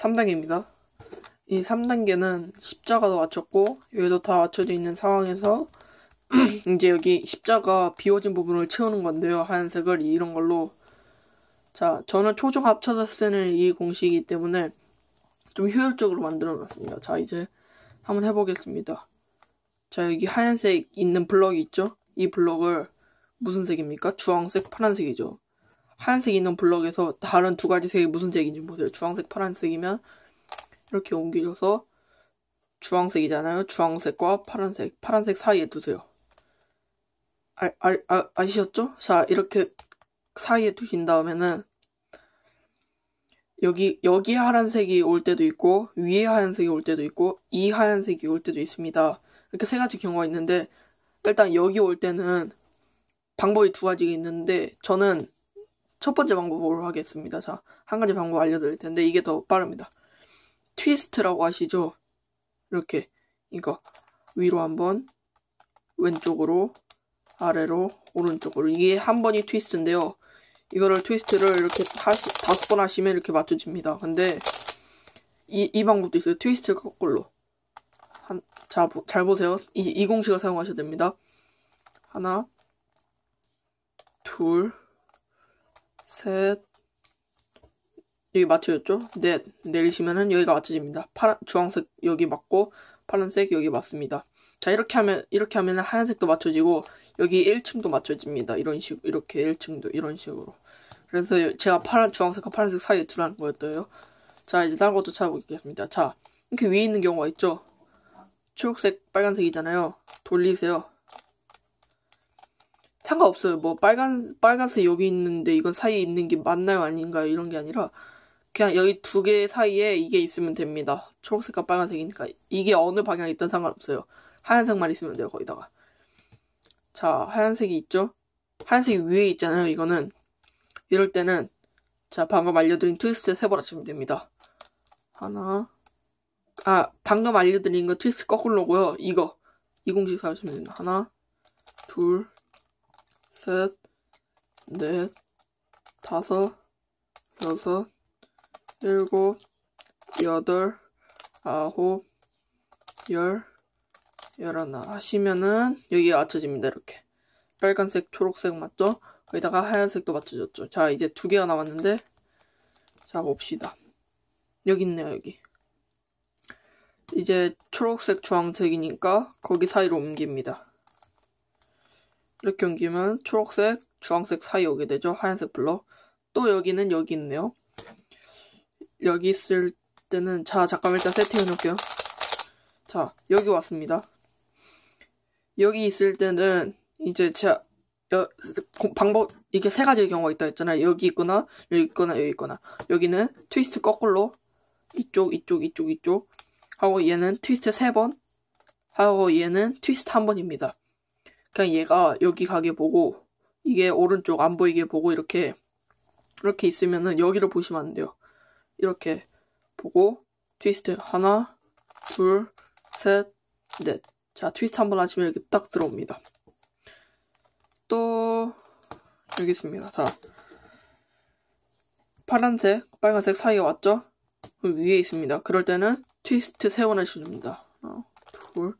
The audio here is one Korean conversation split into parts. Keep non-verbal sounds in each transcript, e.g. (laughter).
3단계입니다. 이 3단계는 십자가도 맞췄고 여기도 다 맞춰져 있는 상황에서 (clears throat) 이제 여기 십자가 비워진 부분을 채우는 건데요. 하얀색을 이런 걸로 자 저는 초중 합쳐서 쓰는 이 공식이기 때문에 좀 효율적으로 만들어 놨습니다. 자 이제 한번 해보겠습니다. 자 여기 하얀색 있는 블럭이 있죠? 이 블럭을 무슨 색입니까? 주황색, 파란색이죠. 하얀색 있는 블럭에서 다른 두 가지 색이 무슨 색인지 보세요. 주황색, 파란색이면 이렇게 옮겨서 주황색이잖아요. 주황색과 파란색, 파란색 사이에 두세요. 아, 아, 아, 아시셨죠? 자, 이렇게 사이에 두신 다음에는 여기 여기 하얀색이 올 때도 있고 위에 하얀색이 올 때도 있고 이 하얀색이 올 때도 있습니다. 이렇게 세 가지 경우가 있는데 일단 여기 올 때는 방법이 두 가지가 있는데 저는 첫 번째 방법으로 하겠습니다. 자, 한 가지 방법 알려드릴 텐데 이게 더 빠릅니다. 트위스트라고 하시죠? 이렇게 이거 위로 한번 왼쪽으로 아래로 오른쪽으로 이게 한 번이 트위스트인데요. 이거를 트위스트를 이렇게 하시, 다섯 번 하시면 이렇게 맞춰집니다. 근데 이, 이 방법도 있어요. 트위스트 거꾸로. 한, 자, 보, 잘 보세요. 이, 이 공식을 사용하셔야 됩니다. 하나, 둘, 셋, 여기 맞춰졌죠? 넷, 내리시면은 여기가 맞춰집니다. 파란, 주황색 여기 맞고, 파란색 여기 맞습니다. 자, 이렇게 하면, 이렇게 하면은 하얀색도 맞춰지고, 여기 1층도 맞춰집니다. 이런 식, 이렇게 1층도 이런 식으로. 그래서 제가 파란, 주황색과 파란색 사이에 두라는 거였어요. 자, 이제 다른 것도 찾아보겠습니다. 자, 이렇게 위에 있는 경우가 있죠? 초록색, 빨간색이잖아요. 돌리세요. 상관없어요. 뭐, 빨간, 빨간색 여기 있는데 이건 사이에 있는 게 맞나요? 아닌가요? 이런 게 아니라, 그냥 여기 두 개 사이에 이게 있으면 됩니다. 초록색과 빨간색이니까. 이게 어느 방향에 있든 상관없어요. 하얀색만 있으면 돼요, 거기다가. 자, 하얀색이 있죠? 하얀색이 위에 있잖아요, 이거는. 이럴 때는, 자, 방금 알려드린 트위스트 세번 하시면 됩니다. 하나, 아, 방금 알려드린 거 트위스트 거꾸로고요. 이거. 이 공식 사시면 됩니다. 하나, 둘, 셋, 넷, 다섯, 여섯, 일곱, 여덟, 아홉, 열, 열하나 하시면은 여기가 맞춰집니다. 이렇게. 빨간색, 초록색 맞죠? 거기다가 하얀색도 맞춰졌죠. 자, 이제 두 개가 남았는데 자, 봅시다. 여기 있네요, 여기. 이제 초록색, 주황색이니까 거기 사이로 옮깁니다. 이렇게 옮기면 초록색, 주황색 사이 오게 되죠. 하얀색 블럭. 또 여기는 여기 있네요. 여기 있을 때는 자 잠깐 일단 세팅해 놓을게요. 자 여기 왔습니다. 여기 있을 때는 이제 제가 여, 방법 이게 세 가지의 경우가 있다 했잖아요. 여기 있거나 여기 있거나 여기 있거나 여기는 트위스트 거꾸로 이쪽 이쪽 이쪽 이쪽 하고 얘는 트위스트 세 번 하고 얘는 트위스트 한 번입니다. 그냥 얘가 여기 가게 보고 이게 오른쪽 안 보이게 보고 이렇게 이렇게 있으면은 여기를 보시면 안 돼요. 이렇게 보고 트위스트 하나, 둘, 셋, 넷. 자, 트위스트 한번 하시면 이렇게 딱 들어옵니다. 또 여기 있습니다. 자, 파란색, 빨간색 사이에 왔죠? 그 위에 있습니다. 그럴 때는 트위스트 세번 하셔줍니다. 하나, 둘,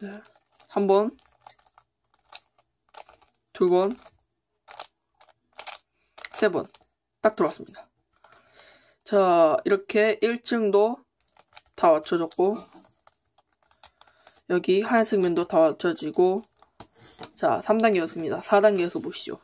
넷, 한 번, 두 번, 세 번. 딱 들어왔습니다. 자, 이렇게 1층도 다 맞춰졌고, 여기 하얀색 면도 다 맞춰지고, 자, 3단계였습니다. 4단계에서 보시죠.